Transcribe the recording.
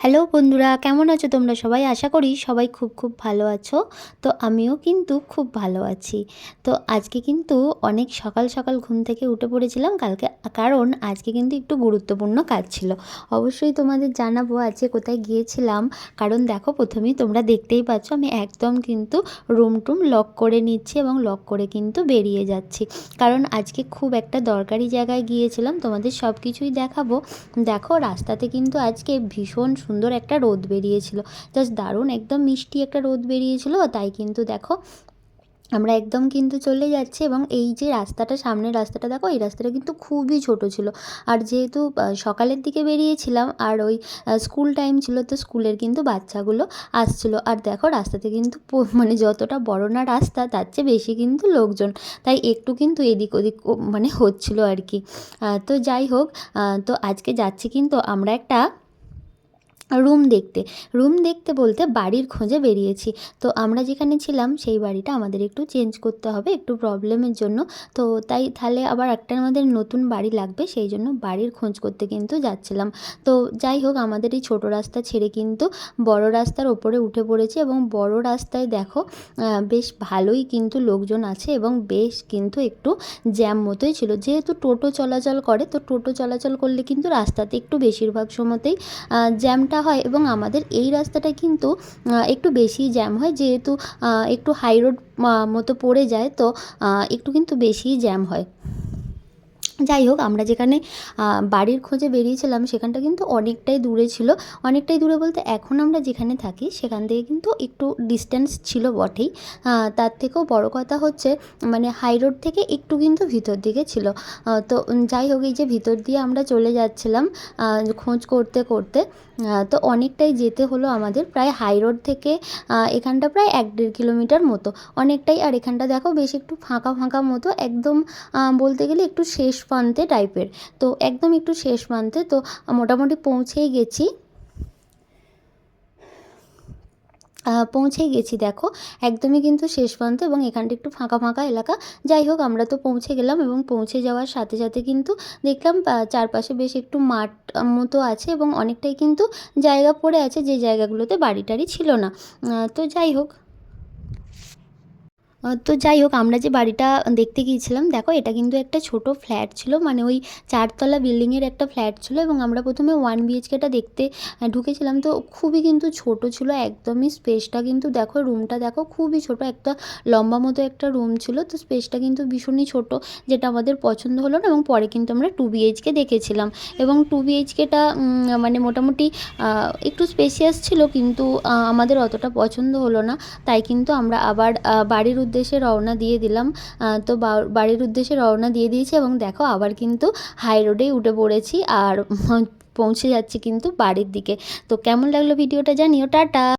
Hello বন্ধুরা, কেমন আছো তোমরা? সবাই আশা করি সবাই খুব খুব ভালো আছো। তো আমিও কিন্তু খুব ভালো আছি। তো আজকে কিন্তু অনেক সকাল সকাল ঘুম থেকে উঠে পড়েছিলাম কালকে, কারণ আজকে কিন্তু একটু গুরুত্বপূর্ণ কাজ ছিল। অবশ্যই তোমাদের জানাব আজকে কোথায় গিয়েছিলাম। কারণ দেখো প্রথমেই তোমরা দেখতেই পাচ্ছ আমি একদম কিন্তু রুম টুম লক করে নিচ্ছি এবং লক করে কিন্তু বেরিয়ে যাচ্ছি। কারণ আজকে খুব একটা দরকারি জায়গায় গিয়েছিলাম, তোমাদের সব কিছুই দেখাবো। দেখো রাস্তাতে কিন্তু আজকে ভীষণ সুন্দর একটা রোদ বেরিয়েছিল। জাস্ট দারুণ, একদম মিষ্টি একটা রোদ বেরিয়েছিল। তাই কিন্তু দেখো, আমরা একদম কিন্তু চলে যাচ্ছি এবং এই যে রাস্তাটা, সামনের রাস্তাটা দেখো, এই রাস্তাটা কিন্তু খুবই ছোট ছিল। আর যেহেতু সকালের দিকে বেরিয়েছিলাম আর ওই স্কুল টাইম ছিল, তো স্কুলের কিন্তু বাচ্চাগুলো আসছিল। আর দেখো, রাস্তাতে কিন্তু মানে যতটা বড় না রাস্তা, তার চেয়ে বেশি কিন্তু লোকজন। তাই একটু কিন্তু এদিক ওদিক মানে হচ্ছিল আর কি। তো যাই হোক তো আজকে যাচ্ছি কিন্তু আমরা একটা রুম দেখতে। রুম দেখতে বলতে বাড়ির খোঁজে বেরিয়েছি। তো আমরা যেখানে ছিলাম সেই বাড়িটা আমাদের একটু চেঞ্জ করতে হবে, একটু প্রবলেমের জন্য। তো তাই তাহলে আবার একটা আমাদের নতুন বাড়ি লাগবে, সেই জন্য বাড়ির খোঁজ করতে কিন্তু যাচ্ছিলাম। তো যাই হোক, আমাদের এই ছোটো রাস্তা ছেড়ে কিন্তু বড় রাস্তার ওপরে উঠে পড়েছে এবং বড় রাস্তায় দেখো বেশ ভালোই কিন্তু লোকজন আছে এবং বেশ কিন্তু একটু জ্যাম মতোই ছিল। যেহেতু টোটো চলাচল করে, তো টোটো চলাচল করলে কিন্তু রাস্তাতে একটু বেশিরভাগ সময়তেই জ্যামটা হয় এবং আমাদের এই রাস্তাটা কিন্তু একটু বেশি জ্যাম হয়। যেহেতু একটু হাই রোড মতো পড়ে যায়, তো একটু কিন্তু বেশিই জ্যাম হয়। যাই হোক, আমরা যেখানে বাড়ির খোঁজে বেরিয়েছিলাম, সেখানটা কিন্তু অনেকটাই দূরে ছিল। অনেকটাই দূরে বলতে এখন আমরা যেখানে থাকি, সেখান থেকে কিন্তু একটু ডিস্টেন্স ছিল বটেই। তার থেকেও বড় কথা হচ্ছে মানে হাই রোড থেকে একটু কিন্তু ভিতর দিকে ছিল। তো যাই হোক, এই যে ভিতর দিয়ে আমরা চলে যাচ্ছিলাম খোঁজ করতে করতে তো অনেকটাই যেতে হলো আমাদের প্রায় হাই রোড থেকে এখানটা প্রায় এক দেড় কিলোমিটার মতো। অনেকটাই, আর এখানটা দেখো বেশ একটু ফাঁকা ফাঁকা মতো, একদম বলতে গেলে একটু শেষ প্রান্তে টাইপের তো একদম একটু শেষ প্রান্তে তো মোটামুটি পৌঁছেই গেছি। পৌঁছেই গেছি, দেখো। একদমই কিন্তু শেষ প্রান্ত এবং এখানটা একটু ফাঁকা ফাঁকা এলাকা। যাই হোক, আমরা তো পৌঁছে গেলাম এবং পৌঁছে যাওয়ার সাথে সাথে কিন্তু দেখলাম চারপাশে বেশ একটু মাঠ মতো আছে এবং অনেকটাই কিন্তু জায়গা পড়ে আছে, যে জায়গাগুলোতে বাড়ি টাড়ি ছিল না। তো যাই হোক। তো যাই হোক, আমরা যে বাড়িটা দেখতে গিয়েছিলাম, দেখো এটা কিন্তু একটা ছোট ফ্ল্যাট ছিল মানে ওই চারতলা বিল্ডিংয়ের একটা ফ্ল্যাট ছিল এবং আমরা প্রথমে ওয়ান বিএইচকেটা দেখতে ঢুকেছিলাম। তো খুবই কিন্তু ছোট ছিল, একদমই স্পেসটা কিন্তু দেখো রুমটা দেখো খুবই ছোট, একটা লম্বা মতো একটা রুম ছিল। তো স্পেসটা কিন্তু ভীষণই ছোট, যেটা আমাদের পছন্দ হলো না এবং পরে কিন্তু আমরা টু বিএইচকে দেখেছিলাম। এবং টু বিএইচকেটা মানে মোটামুটি একটু স্পেসিয়াস ছিল, কিন্তু আমাদের অতটা পছন্দ হলো না। তাই কিন্তু আমরা আবার বাড়ির উদ্দেশ্যে রওনা দিয়ে দিলাম। তো বাড়ির উদ্দেশ্যে রওনা দিয়ে দিয়েছি এবং দেখো আবার কিন্তু হাই রোডেই উঠে পড়েছি আর পৌঁছে যাচ্ছি কিন্তু বাড়ির দিকে। তো কেমন লাগল ভিডিওটা জানিও, টাটা!